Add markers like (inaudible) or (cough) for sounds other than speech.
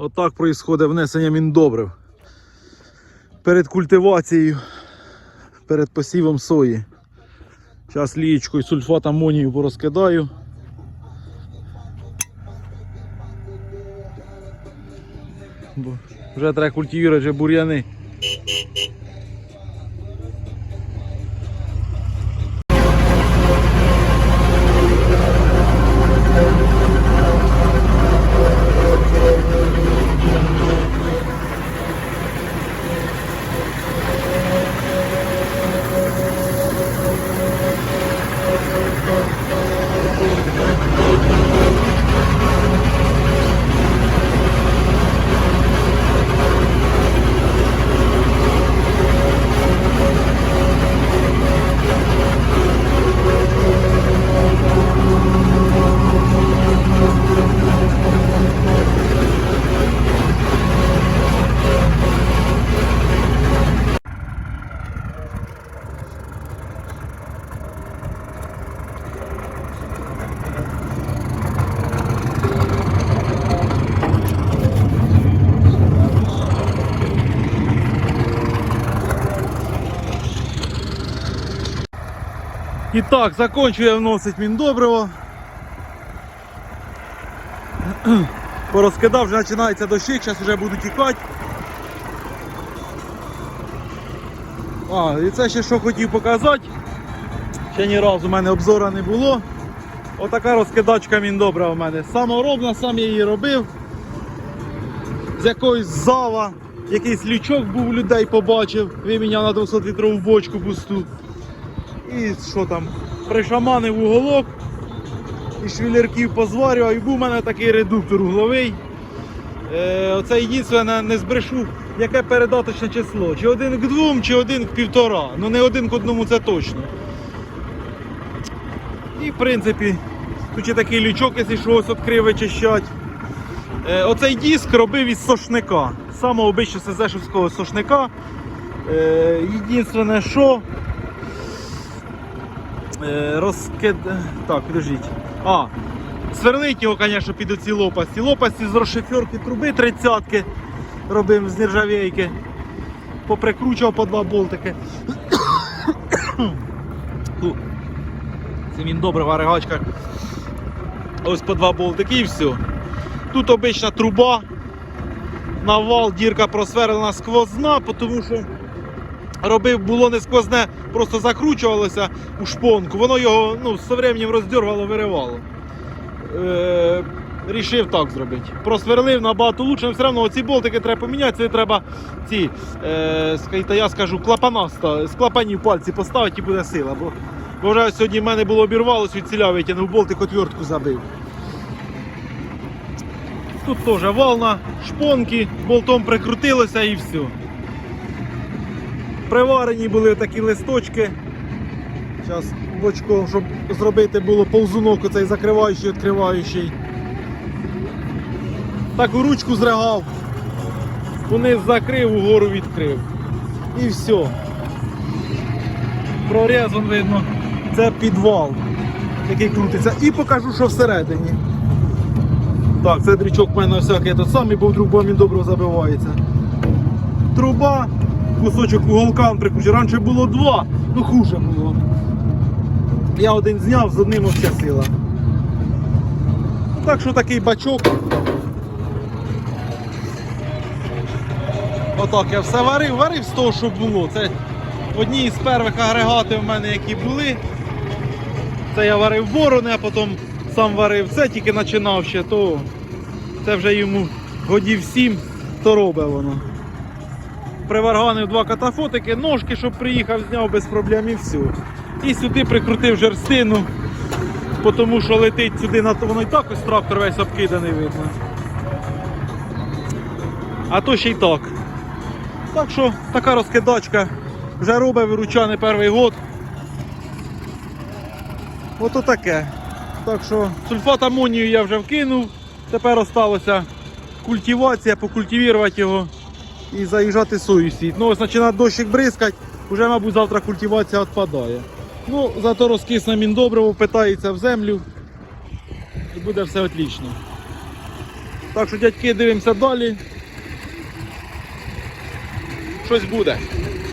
Отак проїсходить внесення міндобрив. Перед культивацією, перед посівом сої. Зараз лієчкою сульфат амонію порозкидаю. Вже треба культивувати бур'яни. І так, закінчує вносить міндобриво. Порозкидав, вже починається дощик, зараз вже буду тікати. А, і це ще що хотів показати. Ще ні разу у мене обзора не було. Отака розкидачка міндобрива у мене. Саморобна, сам я її робив. З якоїсь зава, якийсь лючок був людей побачив, виміняв на 200 літрову бочку пусту. І що там, пришаманив уголок, і швілерків позварював, і був у мене такий редуктор угловий. Е, оце єдине не збрешу, яке передаточне число. Чи один к двом, чи один к півтора. Ну не один к одному це точно. І в принципі, тут ще такий лючок, якщо щось відкрив вичищать. Е, оцей диск робив із сошника. Самого обичного СЗшевського сошника. Е, єдине, що розкид... Так, підождіть. А, сверлить його, звісно, під оці лопасті. Лопасті з розшиферки труби 30-ки робив з нержавейки. Поприкручував по два болтики. (coughs) Це він добре варигачка. Ось по два болтики і все. Тут обична труба. Навал, дірка просверлена сквозна, тому що робив, було не сквозне, просто закручувалося у шпонку. Воно його ну, з временем роздергало, виривало. Е, рішив так зробити. Просверлив набагато лучше, але все одно ці болтики треба поміняти, це треба ці, е, я скажу, клапана з клапанів пальці поставити і буде сила. Бо, бо вже сьогодні в мене було обірвалося, від ціля витягнув болтик, отвертку забив. Тут теж волна, шпонки, болтом прикрутилося і все. Приварені були такі листочки. Зараз бочком, щоб зробити було повзунок оцей закриваючий, відкриваючий. Таку ручку зригав, униз закрив, угору відкрив. І все. Проріз, видно, це підвал, який крутиться. І покажу, що всередині. Так, це дрючок в мене всякий тут самий, бо вдруг бо він добре забивається. Труба, кусочок уголка прикручений. Раніше було два, ну хуже було. Я один зняв, з одним вся сила. Так що такий бачок. Отак я все варив, варив з того, що було. Це одні з перших агрегатів в мене, які були. Це я варив борони, а потім сам варив це, тільки починав ще, то це вже йому годів сім, то робить воно. Приварганив два катафотики, ножки, щоб приїхав, зняв без проблем і все. І сюди прикрутив жерстину, тому що летить сюди, воно і так ось трактор весь обкиданий видно. А то ще й так. Так що така розкидачка вже робить вируча перший год. Ото таке. Так що сульфат амонію я вже вкинув. Тепер осталося культивація, покультивувати його і заїжджати сою сіт. Ну ось починає дощик бризкати, вже, мабуть, завтра культивація відпадає. Ну, зато розкисне міндобриво, питається в землю і буде все отлічно. Так що, дядьки, дивимося далі. Щось буде.